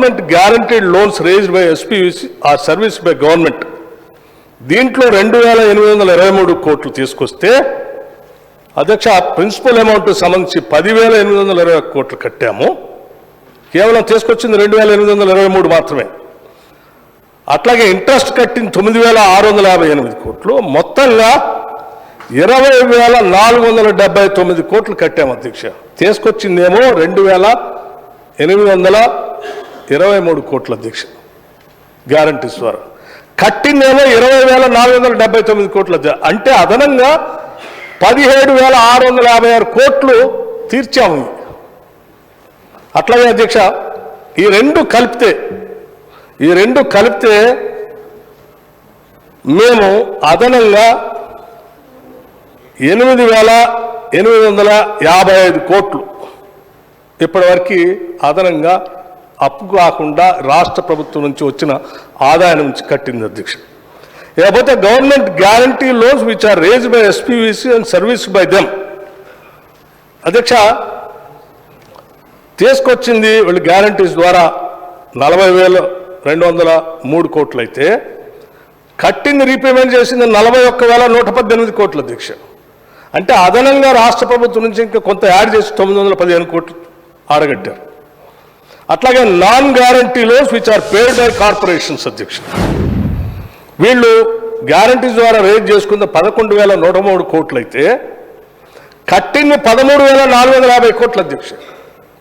Government guaranteed loans raised by SPC ఆ service by government దీంట్లో రెండు వేల ఎనిమిది వందల ఇరవై మూడు కోట్లు తీసుకొస్తే అధ్యక్ష ఆ ప్రిన్సిపల్ అమౌంట్ సంబంధించి పదివేల ఎనిమిది వందల ఇరవై కోట్లు కట్టాము. కేవలం తీసుకొచ్చింది రెండు వేల ఎనిమిది వందల ఇరవై మూడు మాత్రమే. అట్లాగే ఇంట్రెస్ట్ కట్టిన తొమ్మిది వేల ఆరు వందల యాభై ఎనిమిది కోట్లు. మొత్తంగా ఇరవై వేల నాలుగు వందల డెబ్బై తొమ్మిది కోట్లు కట్టాము అధ్యక్ష. తీసుకొచ్చిందేమో రెండు వేల ఎనిమిది వందల ఇరవై మూడు కోట్ల అధ్యక్ష గ్యారంటీ ద్వారా కట్టిందేమో ఇరవై వేల నాలుగు వందల డెబ్బై తొమ్మిది కోట్ల అంటే అదనంగా పదిహేడు వేల ఆరు వందల యాభై ఆరు కోట్లు తీర్చాము. అట్లాగే అధ్యక్ష ఈ రెండు కలిపితే ఈ రెండు కలిపితే మేము అదనంగా ఎనిమిది వేల ఎనిమిది వందల యాభై ఐదు కోట్లు. ఇప్పటివరకు అదనంగా అప్పు కాకుండా రాష్ట్ర ప్రభుత్వం నుంచి వచ్చిన ఆదాయం నుంచి కట్టింది అధ్యక్ష. లేకపోతే government guarantee loans which are raise by SPVC and service by them అధ్యక్ష తీసుకొచ్చింది వీళ్ళు గ్యారంటీస్ ద్వారా నలభై వేలు రెండు వందల మూడు కోట్లు అయితే కట్టింది రీపేమెంట్ చేసింది నలభై ఒక్క వేల నూట పద్దెనిమిది కోట్ల అధ్యక్ష. అంటే అదనంగా రాష్ట్ర ప్రభుత్వం నుంచి ఇంకా కొంత యాడ్ చేసి తొమ్మిది వందల పదిహేను కోట్లు ఆడగట్టారు. అట్లాగే non guarantee loans which are paid by corporations అధ్యక్షుడు వీళ్ళు గ్యారంటీ ద్వారా రేజ్ చేసుకున్న పదకొండు వేల నూట మూడు కోట్లు అయితే కట్టింది పదమూడు వేల నాలుగు వందల యాభై కోట్ల అధ్యక్ష.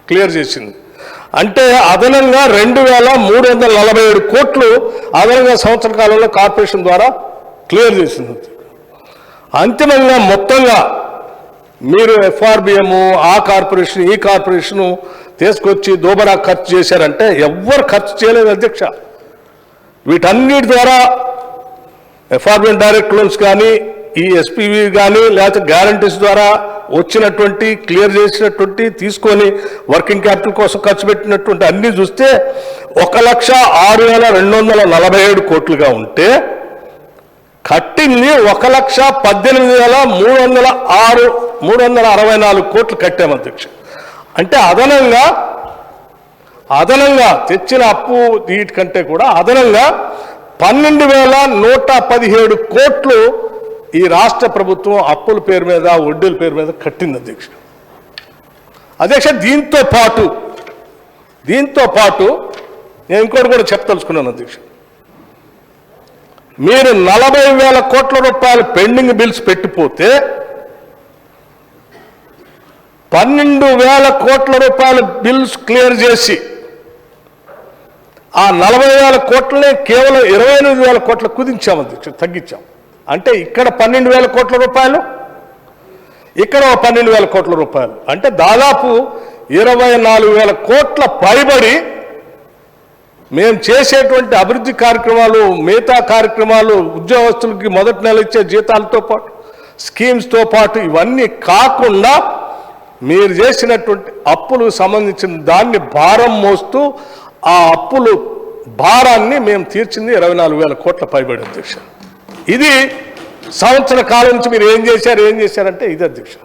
క్లియర్ చేసింది. అంటే అదనంగా రెండు వేల మూడు వందల నలభై ఏడు కోట్లు అదనంగా సంవత్సర కాలంలో కార్పొరేషన్ ద్వారా క్లియర్ చేసింది. అంతిమంగా మొత్తంగా మీరు ఎఫ్ఆర్బిఎం ఆ కార్పొరేషన్ ఈ కార్పొరేషను తీసుకొచ్చి దోబరా ఖర్చు చేశారంటే ఎవ్వరు ఖర్చు చేయలేదు అధ్యక్ష. వీటన్నిటి ద్వారా ఎఫార్మెంట్ డైరెక్ట్ లోన్స్ కానీ ఈ ఎస్పీవి కానీ లేకపోతే గ్యారంటీస్ ద్వారా వచ్చినటువంటి క్లియర్ చేసినటువంటి తీసుకొని వర్కింగ్ క్యాపిటల్ కోసం ఖర్చు పెట్టినటువంటి అన్నీ చూస్తే ఒక లక్ష ఆరు వేల రెండు వందల నలభై ఏడు కోట్లుగా ఉంటే కట్టింది ఒక లక్ష పద్దెనిమిది వేల మూడు వందల ఆరు మూడు వందల అరవై నాలుగు కోట్లు కట్టాము అధ్యక్ష. అంటే అదనంగా అదనంగా తెచ్చిన అప్పు వీటికంటే కూడా అదనంగా పన్నెండు వేల నూట పదిహేడు కోట్లు ఈ రాష్ట్ర ప్రభుత్వం అప్పుల పేరు మీద వడ్డీల పేరు మీద కట్టింది అధ్యక్ష. అధ్యక్ష దీంతో పాటు దీంతో పాటు నేను ఇంకోటి కూడా చెప్పదలుచుకున్నాను అధ్యక్ష. మీరు నలభై వేల కోట్ల రూపాయలు పెండింగ్ బిల్స్ పెట్టిపోతే పన్నెండు వేల కోట్ల రూపాయల బిల్స్ క్లియర్ చేసి ఆ నలభై వేల కోట్లనే కేవలం ఇరవై ఎనిమిది వేల కోట్ల కుదించాం అధ్యక్ష తగ్గించాం అంటే ఇక్కడ పన్నెండు వేల కోట్ల రూపాయలు ఇక్కడ పన్నెండు వేల కోట్ల రూపాయలు. అంటే దాదాపు ఇరవై నాలుగు వేల కోట్ల పైబడి మేము చేసేటువంటి అభివృద్ధి కార్యక్రమాలు మిగతా కార్యక్రమాలు ఉద్యోగస్తులకి మొదటి నెల ఇచ్చే జీతాలతో పాటు స్కీమ్స్తో పాటు ఇవన్నీ కాకుండా మీరు చేసినటువంటి అప్పులు సంబంధించిన దాన్ని భారం మోస్తూ ఆ అప్పులు భారాన్ని మేము తీర్చింది ఇరవై నాలుగు వేల కోట్ల పైబడి అధ్యక్ష. ఇది సంవత్సర కాలం నుంచి మీరు ఏం చేశారు ఏం చేశారంటే ఇది అధ్యక్ష.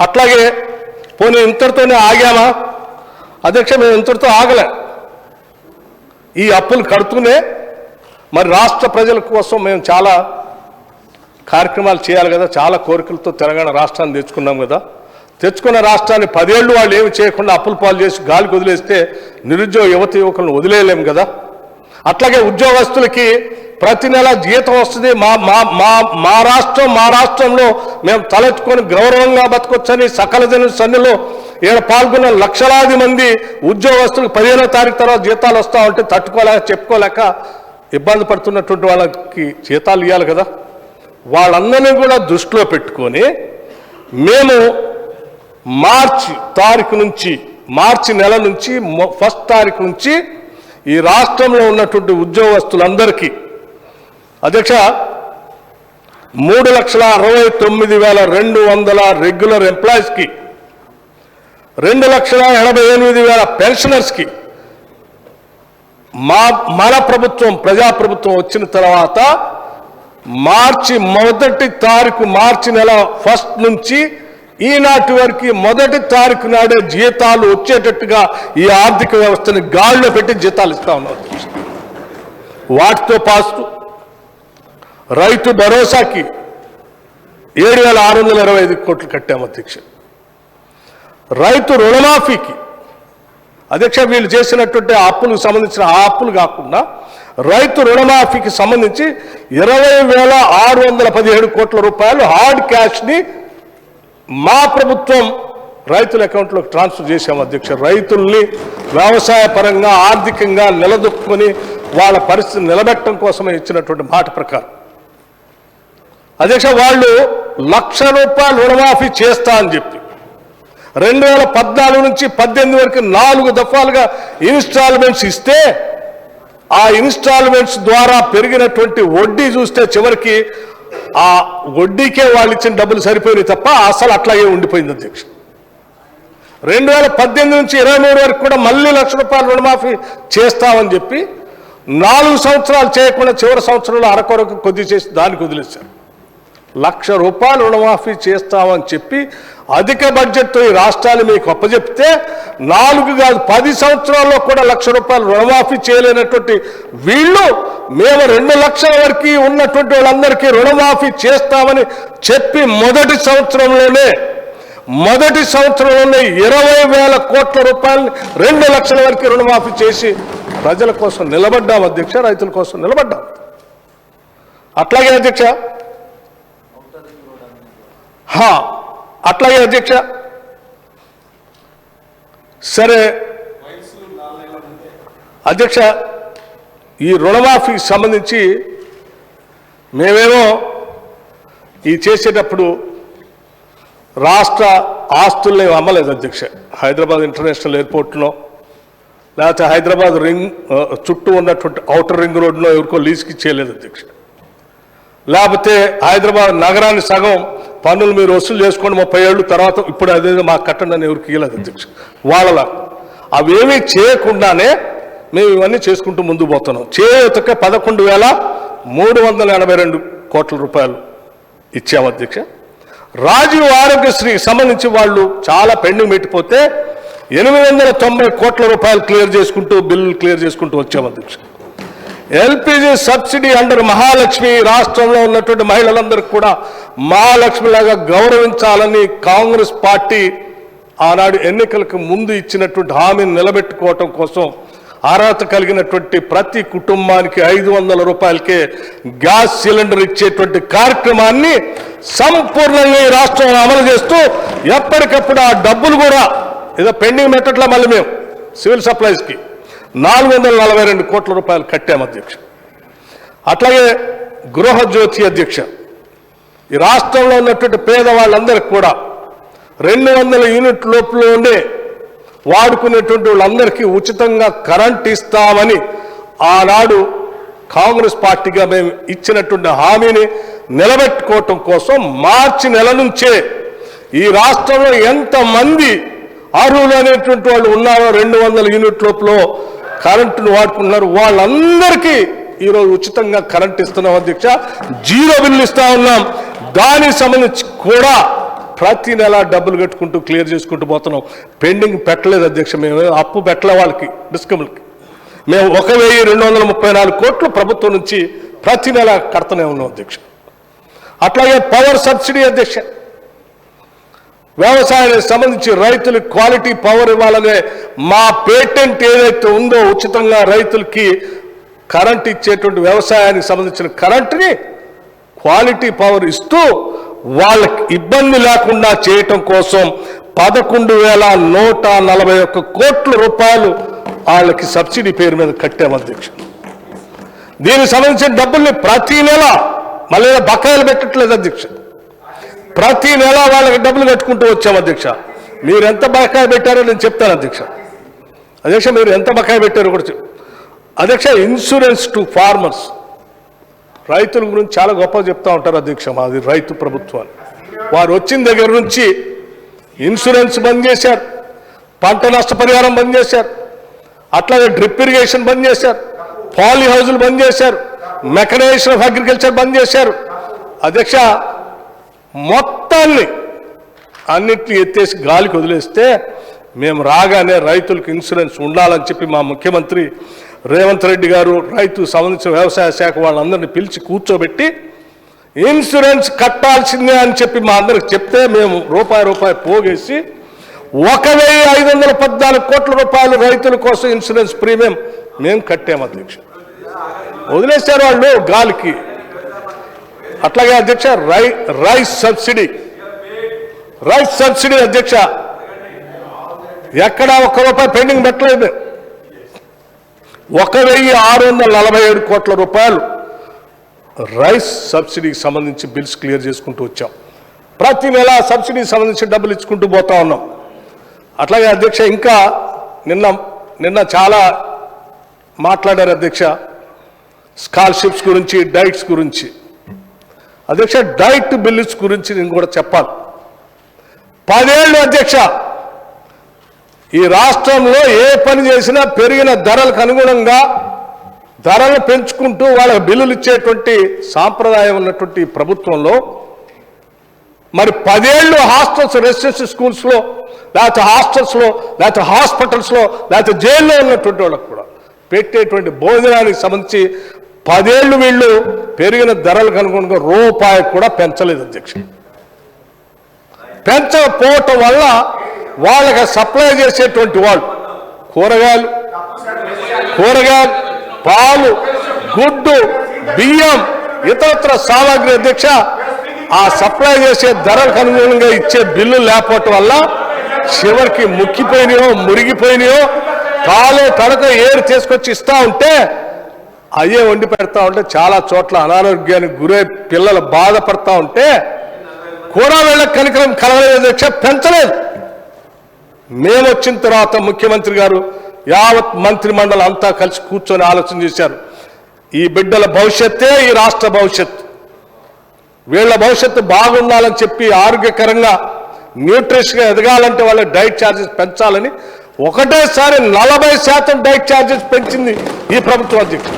అట్లాగే పోనీ ఇంతటితోనే ఆగామా? అధ్యక్ష మేము ఇంతటితో ఆగలే. ఈ అప్పులు కడుతూనే మరి రాష్ట్ర ప్రజల కోసం మేము చాలా కార్యక్రమాలు చేయాలి కదా చాలా కోరికలతో తెలంగాణ రాష్ట్రాన్ని తెచ్చుకున్నాం కదా. తెచ్చుకున్న రాష్ట్రాన్ని పదేళ్ళు వాళ్ళు ఏమి చేయకుండా అప్పులు పాలు చేసి గాలికి వదిలేస్తే నిరుద్యోగ యువత యువకులను వదిలేయలేము కదా. అట్లాగే ఉద్యోగస్తులకి ప్రతి నెల జీతం వస్తుంది. మా మా మా మా రాష్ట్రం మా రాష్ట్రంలో మేము తలెత్తుకొని గౌరవంగా బతకొచ్చని సకల జన సన్నిలో ఈడ పాల్గొన్న లక్షలాది మంది ఉద్యోగస్తులకు పదిహేనో తారీఖు తర్వాత జీతాలు వస్తూ ఉంటే తట్టుకోలేక చెప్పుకోలేక ఇబ్బంది పడుతున్నటువంటి వాళ్ళకి జీతాలు ఇవ్వాలి కదా. వాళ్ళందరినీ కూడా దృష్టిలో పెట్టుకొని మేము మార్చి తారీఖు నుంచి మార్చి నెల నుంచి ఫస్ట్ తారీఖు నుంచి ఈ రాష్ట్రంలో ఉన్నటువంటి ఉద్యోగస్తులందరికీ అధ్యక్ష మూడు లక్షల అరవై తొమ్మిది వేల రెండు వందల రెగ్యులర్ ఎంప్లాయీస్కి రెండు లక్షల ఎనభై ఎనిమిది వేల పెన్షనర్స్కి మా మన ప్రభుత్వం ప్రజాప్రభుత్వం వచ్చిన తర్వాత మార్చి మొదటి తారీఖు మార్చి నెల ఫస్ట్ నుంచి ఈనాటి వరకు మొదటి తారీఖు నాడే జీతాలు వచ్చేటట్టుగా ఈ ఆర్థిక వ్యవస్థని గాడిలో పెట్టి జీతాలు ఇస్తా ఉన్నారు. వాటితో పాటు రైతు భరోసాకి ఏడు వేల ఆరు వందల ఇరవై ఐదు కోట్లు కట్టాము అధ్యక్ష. రైతు రుణమాఫీకి అధ్యక్ష వీళ్ళు చేసినటువంటి అప్పులకు సంబంధించిన ఆ అప్పులు కాకుండా రైతు రుణమాఫీకి సంబంధించి ఇరవై వేల ఆరు వందల పదిహేడు కోట్ల రూపాయలు హార్డ్ క్యాష్ని మా ప్రభుత్వం రైతుల అకౌంట్లోకి ట్రాన్స్ఫర్ చేశాము అధ్యక్ష. రైతుల్ని వ్యవసాయ పరంగా ఆర్థికంగా నిలదొక్కుని వాళ్ళ పరిస్థితి నిలబెట్టడం కోసమే ఇచ్చినటువంటి మాట ప్రకారం. అధ్యక్ష వాళ్ళు లక్ష రూపాయలు రుణమాఫీ చేస్తా అని చెప్పి రెండు వేల పద్నాలుగు నుంచి పద్దెనిమిది వరకు నాలుగు దఫాలుగా ఇన్స్టాల్మెంట్స్ ఇస్తే ఆ ఇన్స్టాల్మెంట్స్ ద్వారా పెరిగినటువంటి వడ్డీ చూస్తే చివరికి ఆ వడ్డీకే వాళ్ళు ఇచ్చిన డబ్బులు సరిపోయినాయి తప్ప అసలు అట్లాగే ఉండిపోయింది అధ్యక్ష. రెండు వేల పద్దెనిమిది నుంచి ఇరవై మూడు వరకు కూడా మళ్ళీ లక్ష రూపాయలు రుణమాఫీ చేస్తామని చెప్పి నాలుగు సంవత్సరాలు చేయకుండా చివరి సంవత్సరంలో అరకొరకు కొద్ది చేసి దానికి వదిలేశారు. లక్ష రూపాయలు రుణమాఫీ చేస్తామని చెప్పి అధిక బడ్జెట్తో ఈ రాష్ట్రాలు మీకు అప్పచెప్తే నాలుగు కాదు పది సంవత్సరాల్లో కూడా లక్ష రూపాయలు రుణమాఫీ చేయలేనటువంటి వీళ్ళు మేము రెండు లక్షల వరకు ఉన్నటువంటి వాళ్ళందరికీ రుణమాఫీ చేస్తామని చెప్పి మొదటి సంవత్సరంలోనే మొదటి సంవత్సరంలోనే ఇరవై వేల కోట్ల రూపాయలని రెండు లక్షల వరకు రుణమాఫీ చేసి ప్రజల కోసం నిలబడ్డాం అధ్యక్ష రైతుల కోసం నిలబడ్డాం. అట్లాగే అధ్యక్ష హా, అట్లాగే అధ్యక్ష. సరే. అధ్యక్ష ఈ రుణమాఫీకి సంబంధించి మేమేమో ఈ చేసేటప్పుడు రాష్ట్ర ఆస్తుల్ని అమ్మలేదు అధ్యక్ష. హైదరాబాద్ ఇంటర్నేషనల్ ఎయిర్పోర్ట్లో లేకపోతే హైదరాబాద్ రింగ్ చుట్టూ ఉన్నటువంటి ఔటర్ రింగ్ రోడ్లో ఎవరికో లీజ్కి ఇచ్చేయలేదు అధ్యక్ష. లేకపోతే హైదరాబాద్ నగరాన్ని సగం పన్నులు మీరు వసూలు చేసుకోండి ముప్పై ఏళ్ళు తర్వాత ఇప్పుడు అదే మాకు కట్టండి అని ఎవరికి ఇవ్వలేదు అధ్యక్ష. వాళ్ళలా. అవేమీ చేయకుండానే మేము ఇవన్నీ చేసుకుంటూ ముందు పోతున్నాం. చేయుతక పదకొండు వేల మూడు వందల ఎనభై రెండు కోట్ల రూపాయలు ఇచ్చాము అధ్యక్ష. రాజీవ్ ఆరోగ్యశ్రీ సంబంధించి వాళ్ళు చాలా పెండింగ్ పెట్టిపోతే ఎనిమిది వందల తొంభై కోట్ల రూపాయలు క్లియర్ చేసుకుంటూ బిల్లులు క్లియర్ చేసుకుంటూ వచ్చాము అధ్యక్ష. ఎల్పిజి సబ్సిడీ అండర్ మహాలక్ష్మి రాష్ట్రంలో ఉన్నటువంటి మహిళలందరికీ కూడా మహాలక్ష్మిలాగా గౌరవించాలని కాంగ్రెస్ పార్టీ ఆనాడు ఎన్నికలకు ముందు ఇచ్చినటువంటి హామీని నిలబెట్టుకోవటం కోసం అర్హత కలిగినటువంటి ప్రతి కుటుంబానికి ఐదు వందల రూపాయలకే గ్యాస్ సిలిండర్ ఇచ్చేటువంటి కార్యక్రమాన్ని సంపూర్ణంగా ఈ రాష్ట్రంలో అమలు చేస్తూ ఎప్పటికప్పుడు ఆ డబ్బులు కూడా ఏదో పెండింగ్ పెట్టట్లా మళ్ళీ మేము సివిల్ సప్లైస్కి. నాలుగు వందల నలభై రెండు కోట్ల రూపాయలు కట్టాము అధ్యక్ష. అట్లాగే గృహజ్యోతి అధ్యక్ష ఈ రాష్ట్రంలో ఉన్నటువంటి పేదవాళ్ళందరికీ కూడా రెండు వందల యూనిట్ లోపల ఉండే వాడుకునేటువంటి వాళ్ళందరికీ ఉచితంగా కరెంట్ ఇస్తామని ఆనాడు కాంగ్రెస్ పార్టీగా మేము ఇచ్చినటువంటి హామీని నిలబెట్టుకోవటం కోసం మార్చి నెల నుంచే ఈ రాష్ట్రంలో ఎంతమంది అర్హులు అనేటువంటి వాళ్ళు ఉన్నారో రెండు వందల యూనిట్ లోపల కరెంటును వాడుకుంటున్నారు. వాళ్ళందరికీ ఈరోజు ఉచితంగా కరెంట్ ఇస్తున్నాం అధ్యక్ష. జీరో బిల్లు ఇస్తా ఉన్నాం. దానికి సంబంధించి కూడా ప్రతి నెల డబ్బులు కట్టుకుంటూ క్లియర్ చేసుకుంటూ పోతున్నాం. పెండింగ్ పెట్టలేదు అధ్యక్ష మేము. అప్పు పెట్టలే వాళ్ళకి డిస్కమ్లకి మేము ఒక వెయ్యి రెండు వందల ముప్పై నాలుగు కోట్లు ప్రభుత్వం నుంచి ప్రతి నెల కడుతూనే ఉన్నాం అధ్యక్ష. అట్లాగే పవర్ సబ్సిడీ అధ్యక్ష. వ్యవసాయానికి సంబంధించి రైతులకు క్వాలిటీ పవర్ ఇవ్వాలనే మా పేటెంట్ ఏదైతే ఉందో ఉచితంగా రైతులకి కరెంట్ ఇచ్చేటువంటి వ్యవసాయానికి సంబంధించిన కరెంటుని క్వాలిటీ పవర్ ఇస్తూ వాళ్ళకి ఇబ్బంది లేకుండా చేయటం కోసం పదకొండు వేల నూట నలభై ఒక్క కోట్ల రూపాయలు వాళ్ళకి సబ్సిడీ పేరు మీద కట్టాము అధ్యక్ష. దీనికి సంబంధించిన డబ్బుల్ని ప్రతి నెల మళ్ళీ బకాయిలు పెట్టట్లేదు అధ్యక్షుడు ప్రతి నెల వాళ్ళకి డబ్బులు కట్టుకుంటూ వచ్చాం అధ్యక్ష. మీరు ఎంత బకాయి పెట్టారో నేను చెప్తాను అధ్యక్ష. అధ్యక్ష మీరు ఎంత బకాయి పెట్టారో కూడా అధ్యక్ష ఇన్సూరెన్స్ టు ఫార్మర్స్ రైతుల గురించి చాలా గొప్పగా చెప్తా ఉంటారు అధ్యక్ష మాది రైతు ప్రభుత్వాలు. వారు వచ్చిన దగ్గర నుంచి ఇన్సూరెన్స్ బంద్ చేశారు. పంట నష్టపరిహారం బంద్ చేశారు. అట్లాగే డ్రిప్ ఇరిగేషన్ బంద్ చేశారు. పాలీ హౌజులు బంద్ చేశారు. మెకనైజేషన్ ఆఫ్ అగ్రికల్చర్ బంద్ చేశారు. అధ్యక్ష మొత్తాన్ని అన్నింటినీ ఎత్తేసి గాలికి వదిలేస్తే మేము రాగానే రైతులకు ఇన్సూరెన్స్ ఉండాలని చెప్పి మా ముఖ్యమంత్రి రేవంత్ రెడ్డి గారు రైతు సంబంధించిన వ్యవసాయ శాఖ వాళ్ళందరినీ పిలిచి కూర్చోబెట్టి ఇన్సూరెన్స్ కట్టాల్సిందే అని చెప్పి మా అందరికి చెప్తే మేము రూపాయి రూపాయి పోగేసి ఒక వెయ్యి ఐదు వందల పద్నాలుగు కోట్ల రూపాయలు రైతుల కోసం ఇన్సూరెన్స్ ప్రీమియం మేము కట్టాము అధ్యక్ష. వదిలేశారు వాళ్ళు గాలికి. అట్లాగే అధ్యక్ష రై రైస్ సబ్సిడీ. రైస్ సబ్సిడీ అధ్యక్ష ఎక్కడ ఒక్క రూపాయి పెండింగ్ పెట్టలేదు. ఒక వెయ్యి ఆరు వందల నలభై ఏడు కోట్ల రూపాయలు రైస్ సబ్సిడీకి సంబంధించి బిల్స్ క్లియర్ చేసుకుంటూ వచ్చాం. ప్రతి నెల సబ్సిడీకి సంబంధించి డబ్బులు ఇచ్చుకుంటూ పోతా ఉన్నాం. అట్లాగే అధ్యక్ష ఇంకా నిన్న నిన్న చాలా మాట్లాడారు అధ్యక్ష స్కాలర్షిప్స్ గురించి డైట్స్ గురించి. అధ్యక్ష డైట్ బిల్లుస్ గురించి నేను కూడా చెప్పాలి. పదేళ్ళు అధ్యక్ష ఈ రాష్ట్రంలో ఏ పని చేసినా పెరిగిన ధరలకు అనుగుణంగా ధరలు పెంచుకుంటూ వాళ్ళకి బిల్లులు ఇచ్చేటువంటి సాంప్రదాయం ఉన్నటువంటి ప్రభుత్వంలో మరి పదేళ్ళు హాస్టల్స్ రెసిడెన్షియల్ స్కూల్స్లో లేకపోతే హాస్టల్స్లో లేకపోతే హాస్పిటల్స్లో లేకపోతే జైల్లో ఉన్నటువంటి వాళ్ళకు కూడా పెట్టేటువంటి భోజనానికి సంబంధించి పదేళ్ళు వీళ్ళు పెరిగిన ధరలకు అనుగుణంగా రూపాయి కూడా పెంచలేదు అధ్యక్ష. పెంచకపోవటం వల్ల వాళ్ళకి సప్లై చేసేటువంటి వాళ్ళు కూరగాయలు కూరగాయలు పాలు గుడ్డు బియ్యం ఇతరత్ర సామాగ్రి అధ్యక్ష ఆ సప్లై చేసే ధరలకు అనుగుణంగా ఇచ్చే బిల్లు లేకపోవటం వల్ల చివరికి ముక్కిపోయినాయో మురిగిపోయినాయో కాలు తడక ఏరు తీసుకొచ్చి ఇస్తా ఉంటే అయ్యే వండి పెడతా ఉంటే చాలా చోట్ల అనారోగ్యానికి గురై పిల్లలు బాధపడతా ఉంటే కూడా వీళ్ళకి కనికరం కలగలేదు అధ్యక్ష పెంచలేదు. మేము వచ్చిన తర్వాత ముఖ్యమంత్రి గారు యావత్ మంత్రి మండలి అంతా కలిసి కూర్చొని ఆలోచన చేశారు. ఈ బిడ్డల భవిష్యత్తే ఈ రాష్ట్ర భవిష్యత్తు. వీళ్ళ భవిష్యత్తు బాగుండాలని చెప్పి ఆరోగ్యకరంగా న్యూట్రిషన్గా ఎదగాలంటే వాళ్ళ డైట్ ఛార్జెస్ పెంచాలని ఒకటేసారి నలభై శాతం డైట్ ఛార్జెస్ పెంచింది ఈ ప్రభుత్వం అధ్యక్షుడు.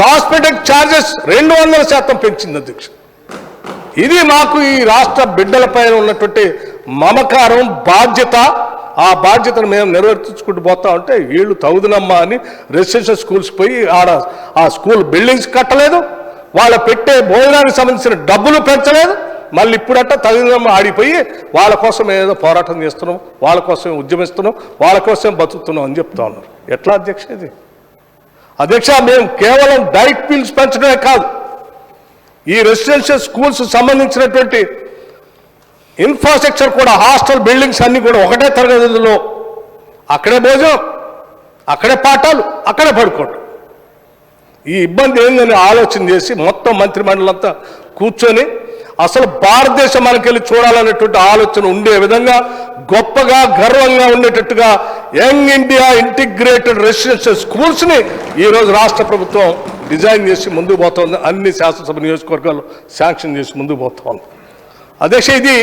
కాస్మెటిక్ ఛార్జెస్ రెండు వందల శాతం పెంచింది అధ్యక్ష. ఇది మాకు ఈ రాష్ట్ర బిడ్డలపైన ఉన్నటువంటి మమకారం బాధ్యత. ఆ బాధ్యతను మేము నెరవేర్చుకుంటూ పోతా ఉంటే వీళ్ళు తగుదునమ్మా అని రెసిడెన్షియల్ స్కూల్స్ పోయి ఆడ ఆ స్కూల్ బిల్డింగ్స్ కట్టలేదు. వాళ్ళ పెట్టే భోజనానికి సంబంధించిన డబ్బులు పెంచలేదు. మళ్ళీ ఇప్పుడట్ట తగుదనమ్మ ఆడిపోయి వాళ్ళ కోసం ఏదో పోరాటం చేస్తున్నాం వాళ్ళ కోసం ఉద్యమిస్తున్నాం వాళ్ళ కోసం బతుకుతున్నాం అని చెప్తా ఉన్నారు. ఎట్లా అధ్యక్ష ఇది? అధ్యక్ష మేము కేవలం డైట్ బిల్స్ పెంచడమే కాదు ఈ రెసిడెన్షియల్ స్కూల్స్ సంబంధించినటువంటి ఇన్ఫ్రాస్ట్రక్చర్ కూడా హాస్టల్ బిల్డింగ్స్ అన్ని కూడా ఒకటే తరగతిలో అక్కడే భోజనం అక్కడే పాఠాలు అక్కడే పడుకోవటం. ఈ ఇబ్బంది ఏందని ఆలోచన చేసి మొత్తం మంత్రిమండలంతా కూర్చొని అసలు భారతదేశం మనకెళ్ళి చూడాలనేటువంటి ఆలోచన ఉండే విధంగా గొప్పగా గర్వంగా ఉండేటట్టుగా యంగ్ ఇండియా ఇంటిగ్రేటెడ్ రెసిడెన్షియల్ స్కూల్స్ని ఈరోజు రాష్ట్ర ప్రభుత్వం డిజైన్ చేసి ముందుకు పోతోంది. అన్ని శాసనసభ నియోజకవర్గాలు శాంక్షన్ చేసి ముందుకు పోతోంది. అధ్యక్ష ఇది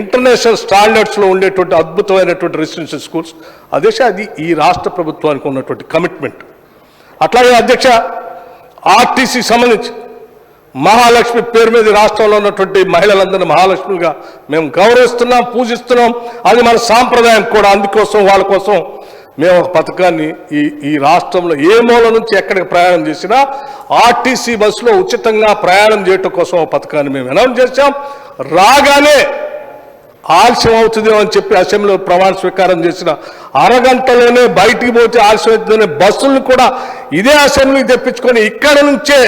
ఇంటర్నేషనల్ స్టాండర్డ్స్లో ఉండేటువంటి అద్భుతమైనటువంటి రెసిడెన్షియల్ స్కూల్స్. అధ్యక్ష అది ఈ రాష్ట్ర ప్రభుత్వానికి ఉన్నటువంటి కమిట్మెంట్. అట్లాగే అధ్యక్ష ఆర్టీసీ సంబంధించి మహాలక్ష్మి పేరు మీద రాష్ట్రంలో ఉన్నటువంటి మహిళలందరినీ మహాలక్ష్మిగా మేము గౌరవిస్తున్నాం పూజిస్తున్నాం. అది మన సాంప్రదాయం కూడా. అందుకోసం వాళ్ళ కోసం మేము ఒక పథకాన్ని ఈ ఈ రాష్ట్రంలో ఏ మూల నుంచి ఎక్కడికి ప్రయాణం చేసినా ఆర్టీసీ బస్సులో ఉచితంగా ప్రయాణం చేయటం కోసం ఒక పథకాన్ని మేము అనౌన్స్ చేశాం. రాగానే ఆలస్యం అవుతుందేమో అని చెప్పి అసెంబ్లీలో ప్రమాణ స్వీకారం చేసిన అరగంటలోనే బయటికి పోతే ఆలస్యం అవుతుందనే బస్సులను కూడా ఇదే అసెంబ్లీకి తెప్పించుకొని ఇక్కడ నుంచే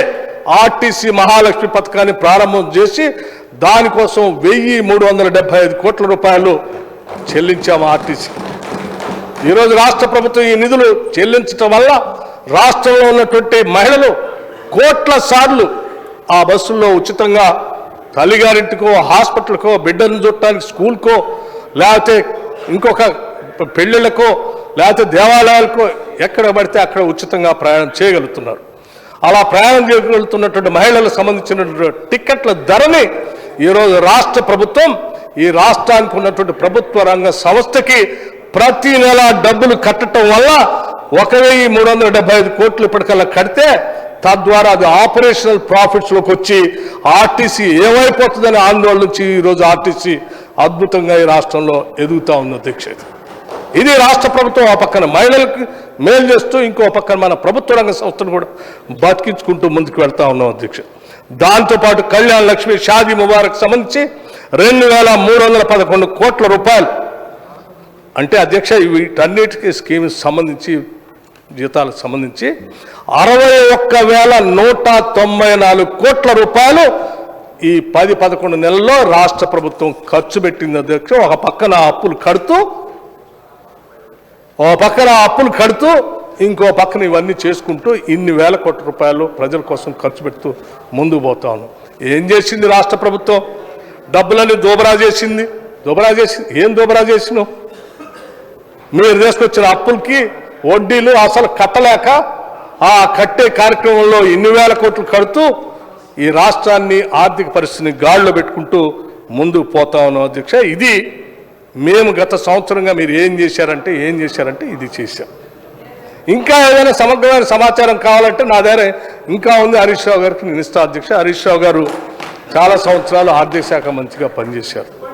ఆర్టీసీ మహాలక్ష్మి పథకాన్ని ప్రారంభం చేసి దానికోసం వెయ్యి మూడు వందల డెబ్బై ఐదు కోట్ల రూపాయలు చెల్లించాము ఆర్టీసీ. ఈరోజు రాష్ట్ర ప్రభుత్వం ఈ నిధులు చెల్లించటం వల్ల రాష్ట్రంలో ఉన్నటువంటి మహిళలు కోట్ల సార్లు ఆ బస్సుల్లో ఉచితంగా తల్లిగారింటికో హాస్పిటల్కో బిడ్డను చూడటానికి స్కూల్కో లేకపోతే ఇంకొక పెళ్ళిళ్ళకో లేకపోతే దేవాలయాలకో ఎక్కడ పడితే అక్కడ ఉచితంగా ప్రయాణం చేయగలుగుతున్నారు. అలా ప్రయాణం చేయగలుగుతున్నటువంటి మహిళలకు సంబంధించినటువంటి టిక్కెట్ల ధరని ఈరోజు రాష్ట్ర ప్రభుత్వం ఈ రాష్ట్రానికి ఉన్నటువంటి ప్రభుత్వ రంగ సంస్థకి ప్రతి నెల డబ్బులు కట్టడం వల్ల ఒక వెయ్యి మూడు వందల డెబ్బై ఐదు కోట్లు ఇప్పటికల్లా కడితే తద్వారా అది ఆపరేషనల్ ప్రాఫిట్స్లోకి వచ్చి ఆర్టీసీ ఏమైపోతుందనే ఆందోళన నుంచి ఈరోజు ఆర్టీసీ అద్భుతంగా ఈ రాష్ట్రంలో ఎదుగుతా ఉంది అధ్యక్ష ఇది రాష్ట్ర ప్రభుత్వం ఆ పక్కన మహిళలకు మేలు చేస్తూ ఇంకో పక్కన మన ప్రభుత్వ రంగ సంస్థను కూడా బతికించుకుంటూ ముందుకు వెళ్తా ఉన్నాం అధ్యక్ష. దాంతోపాటు కళ్యాణ్ లక్ష్మి షాదీ ముబారక్ సంబంధించి రెండు వేల మూడు వందల పదకొండు కోట్ల రూపాయలు. అంటే అధ్యక్ష వీటన్నిటికీ స్కీమ్ సంబంధించి జీతాలకు సంబంధించి అరవై ఒక్క వేల నూట తొంభై నాలుగు కోట్ల రూపాయలు ఈ పది పదకొండు నెలల్లో రాష్ట్ర ప్రభుత్వం ఖర్చు పెట్టింది అధ్యక్ష. ఒక పక్కన అప్పులు కడుతూ ఓ పక్కన అప్పులు కడుతూ ఇంకో పక్కన ఇవన్నీ చేసుకుంటూ ఇన్ని వేల కోట్ల రూపాయలు ప్రజల కోసం ఖర్చు పెడుతూ ముందుకు పోతాను ఏం చేసింది రాష్ట్ర ప్రభుత్వం? డబ్బులన్నీ దోబరా చేసింది. దోబరా చేసింది ఏం దోబరా చేసినావు? మీరు తీసుకొచ్చిన అప్పులకి వడ్డీలు అసలు కట్టలేక ఆ కట్టే కార్యక్రమంలో ఇన్ని వేల కోట్లు కడుతూ ఈ రాష్ట్రాన్ని ఆర్థిక పరిస్థితిని గాడిలో పెట్టుకుంటూ ముందుకు పోతా ఉన్నాం అధ్యక్ష. ఇది మేము గత సంవత్సరంగా మీరు ఏం చేశారంటే ఏం చేశారంటే ఇది చేశాం. ఇంకా ఏదైనా సమగ్రమైన సమాచారం కావాలంటే నా దగ్గర ఇంకా ఉంది హరీష్ రావు గారికి నేను ఇస్తా అధ్యక్ష. హరీష్ రావు గారు చాలా సంవత్సరాలు ఆర్థిక శాఖ మంత్రిగా పనిచేశారు.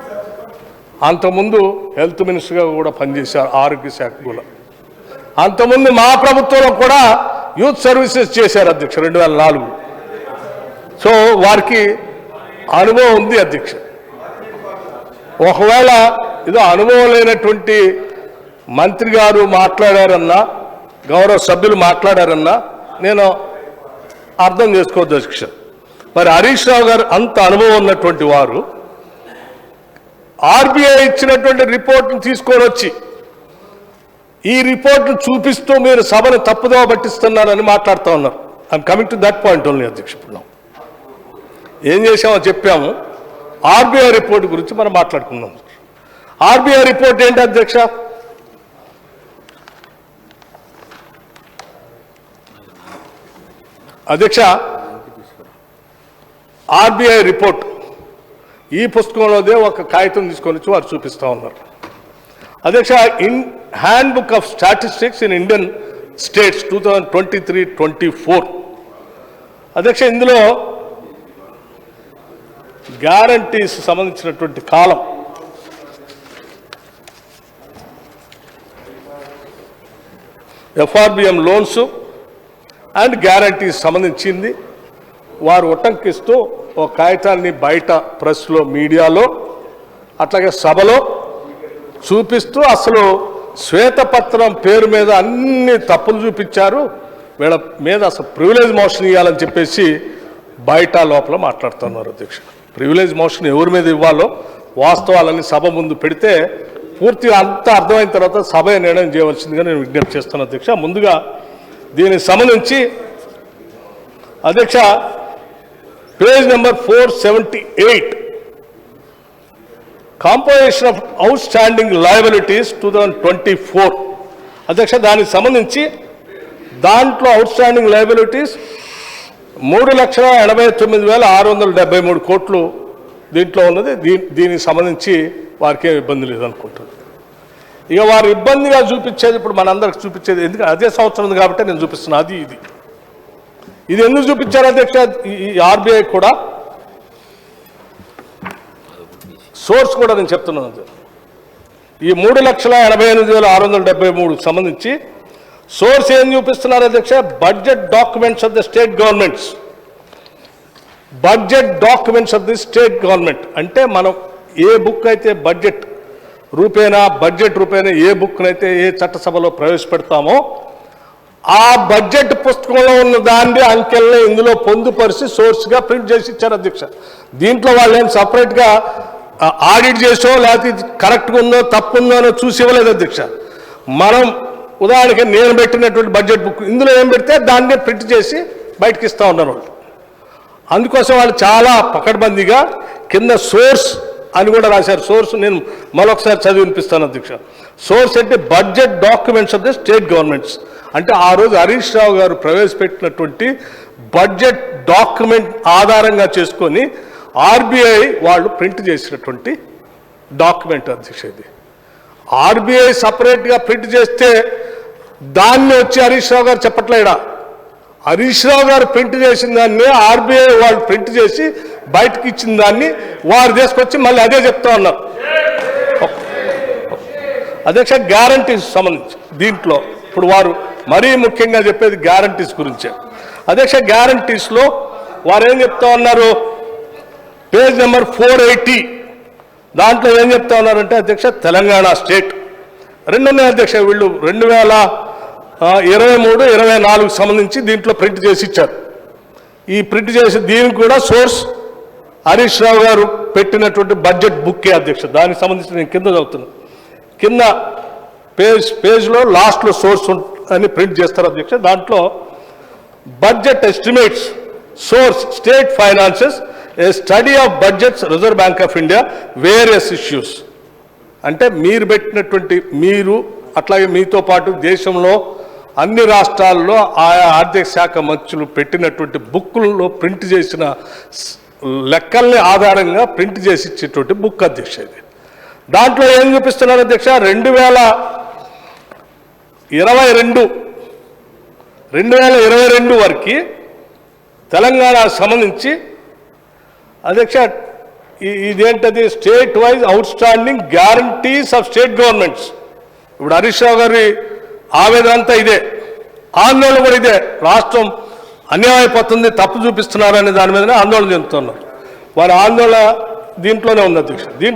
అంతకుముందు హెల్త్ మినిస్టర్గా కూడా పనిచేశారు ఆరోగ్య శాఖ కూడా. అంతకుముందు మా ప్రభుత్వంలో కూడా యూత్ సర్వీసెస్ చేశారు అధ్యక్ష రెండు వేల నాలుగు. సో వారికి అనుభవం ఉంది అధ్యక్ష. ఒకవేళ ఏదో అనుభవం లేనటువంటి మంత్రి గారు మాట్లాడారన్నా గౌరవ సభ్యులు మాట్లాడారన్నా నేను అర్థం చేసుకోవద్దు అధ్యక్ష. మరి హరీష్ రావు గారు అంత అనుభవం ఉన్నటువంటి వారు ఆర్బీఐ ఇచ్చినటువంటి రిపోర్ట్ను తీసుకొని వచ్చి ఈ రిపోర్ట్ను చూపిస్తూ మీరు సభను తప్పుదోవ పట్టిస్తున్నారని మాట్లాడుతూ ఉన్నారు. I'm coming to that point only అధ్యక్ష ఇప్పుడు ఏం చేసామో చెప్పాము. ఆర్బీఐ రిపోర్ట్ గురించి మనం మాట్లాడుకుందాం ఆర్బీఐ రిపోర్ట్ ఏంటి అధ్యక్ష? అధ్యక్ష ఆర్బీఐ రిపోర్ట్. ఈ పుస్తకంలోదే ఒక కాగితం తీసుకొని వచ్చి వారు చూపిస్తూ ఉన్నారు. అధ్యక్ష in handbook of statistics in Indian states two thousand twenty three twenty four. అధ్యక్ష ఇందులో గ్యారంటీస్ సంబంధించినటువంటి కాలం. ఎఫ్ఆర్బిఎం లోన్స్ అండ్ గ్యారంటీస్ సంబంధించింది. వారు ఉటంకిస్తూ ఒక కాగితాన్ని బయట ప్రెస్లో మీడియాలో అట్లాగే సభలో చూపిస్తూ అసలు శ్వేతపత్రం పేరు మీద అన్ని తప్పులు చూపించారు. వీళ్ళ మీద అసలు ప్రివిలేజ్ మోషన్ ఇవ్వాలని చెప్పేసి బయట లోపల మాట్లాడుతున్నారు అధ్యక్ష ప్రివిలేజ్ మోషన్ ఎవరి మీద ఇవ్వాలో వాస్తవాలని సభ ముందు పెడితే పూర్తిగా అంతా అర్థమైన తర్వాత సభ నిర్ణయం చేయవలసిందిగా నేను విజ్ఞప్తి చేస్తున్నాను అధ్యక్ష. ముందుగా దీనికి సంబంధించి అధ్యక్ష page number four seventy eight. Composition of outstanding liabilities two thousand twenty four. అధ్యక్ష దానికి సంబంధించి దాంట్లో అవుట్ స్టాండింగ్ లయబిలిటీస్ మూడు లక్షల ఎనభై తొమ్మిది వేల ఆరు వందల డెబ్బై మూడు కోట్లు దీంట్లో ఉన్నది. దీ దీనికి సంబంధించి వారికేం ఇబ్బంది ఇబ్బంది లేదనుకుంటున్నాను. ఇక వారు ఇబ్బందిగా చూపించేది ఇప్పుడు మనందరికి చూపించేది ఎందుకంటే అదే సంవత్సరం ఉంది కాబట్టి నేను చూపిస్తున్నా అది ఇది. ఇది ఎందుకు చూపించారు అధ్యక్ష? ఈ- ఆర్బీఐ కూడా సోర్స్ కూడా నేను చెప్తున్నాను ఈ మూడు లక్షల ఎనభై ఎనిమిది వేల ఆరు వందల డెబ్బై మూడుకు సంబంధించి సోర్స్ ఏం చూపిస్తున్నారు అధ్యక్ష? Budget documents of the state governments. Budget documents of the state government. అంటే మనం ఏ బుక్ అయితే బడ్జెట్ రూపేణా బడ్జెట్ రూపేణా ఏ బుక్నైతే ఏ చట్టసభలో ప్రవేశపెడతామో ఆ బడ్జెట్ పుస్తకంలో ఉన్న దాన్ని అంకెల్ని ఇందులో పొందుపరిచి సోర్స్గా ప్రింట్ చేసి ఇచ్చారు అధ్యక్ష. దీంట్లో వాళ్ళు ఏం సపరేట్గా ఆడిట్ చేసో లేకపోతే ఇది కరెక్ట్గా ఉందో తప్పు ఉందో అని చూసి ఇవ్వలేదు అధ్యక్ష. మనం ఉదాహరణకి నేను పెట్టినటువంటి బడ్జెట్ బుక్ ఇందులో ఏం పెడితే దాన్ని ప్రింట్ చేసి బయటకి ఇస్తూ ఉన్నారు వాళ్ళు. అందుకోసం వాళ్ళు చాలా పకడ్బందీగా కింద సోర్స్ అని కూడా రాశారు. సోర్స్ నేను మరొకసారి చదివి వినిపిస్తాను అధ్యక్ష. సోర్స్ అంటే budget documents of the state governments అంటే ఆ రోజు హరీష్ రావు గారు ప్రవేశపెట్టినటువంటి బడ్జెట్ డాక్యుమెంట్ ఆధారంగా చేసుకొని ఆర్బీఐ వాళ్ళు ప్రింట్ చేసినటువంటి డాక్యుమెంట్ అధ్యక్ష ఇది. ఆర్బీఐ సపరేట్గా ప్రింట్ చేస్తే దాన్ని వచ్చి హరీష్ రావు గారు చెప్పట్లేడా? హరీష్ రావు గారు ప్రింట్ చేసిన దాన్ని ఆర్బీఐ వాళ్ళు ప్రింట్ చేసి బయటకు ఇచ్చిన దాన్ని వారు తీసుకొచ్చి మళ్ళీ అదే చెప్తా ఉన్నారు. అధ్యక్ష గ్యారంటీస్ సంబంధించి దీంట్లో ఇప్పుడు వారు మరీ ముఖ్యంగా చెప్పేది గ్యారంటీస్ గురించే. అధ్యక్ష గ్యారంటీస్లో వారు ఏం చెప్తా ఉన్నారు? Page number four eighty. దాంట్లో ఏం చెప్తా ఉన్నారంటే అధ్యక్ష తెలంగాణ స్టేట్. రెండున్నాయి అధ్యక్ష వీళ్ళు రెండు వేల ఇరవై మూడు ఇరవై నాలుగు సంబంధించి దీంట్లో ప్రింట్ చేసి ఇచ్చారు. ఈ ప్రింట్ చేసి దీనికి కూడా సోర్స్ హరీష్ రావు గారు పెట్టినటువంటి బడ్జెట్ బుక్కే అధ్యక్ష. దానికి సంబంధించి నేను కింద చదువుతున్నా. కింద పేజ్ పేజ్లో లాస్ట్లో సోర్స్ అని ప్రింట్ చేస్తారు అధ్యక్ష. దాంట్లో budget estimates source state finances a study of budgets Reserve Bank of India various issues. అంటే మీరు పెట్టినటువంటి మీరు అట్లాగే మీతో పాటు దేశంలో అన్ని రాష్ట్రాల్లో ఆయా ఆర్థిక శాఖ మంత్రులు పెట్టినటువంటి బుక్కుల్లో ప్రింట్ చేసిన లెక్కల్ని ఆధారంగా ప్రింట్ చేసి ఇచ్చేటువంటి బుక్ అధ్యక్ష ఇది. దాంట్లో ఏం చూపిస్తున్నారు అధ్యక్ష? రెండు వేల ఇరవై రెండు రెండు వేల ఇరవై రెండు వరకు తెలంగాణ సంబంధించి అధ్యక్ష ఇదేంటది? State wise outstanding guarantees of state governments. ఇప్పుడు హరీష్ రావు గారి ఆవేదన అంతా ఇదే. ఆందోళన కూడా ఇదే. రాష్ట్రం అన్యాయపడుతుంది తప్పు చూపిస్తున్నారనే దాని మీదనే ఆందోళన చెందుతున్నారు. వారి ఆందోళన దీంట్లోనే ఉంది అధ్యక్ష. దీంట్లో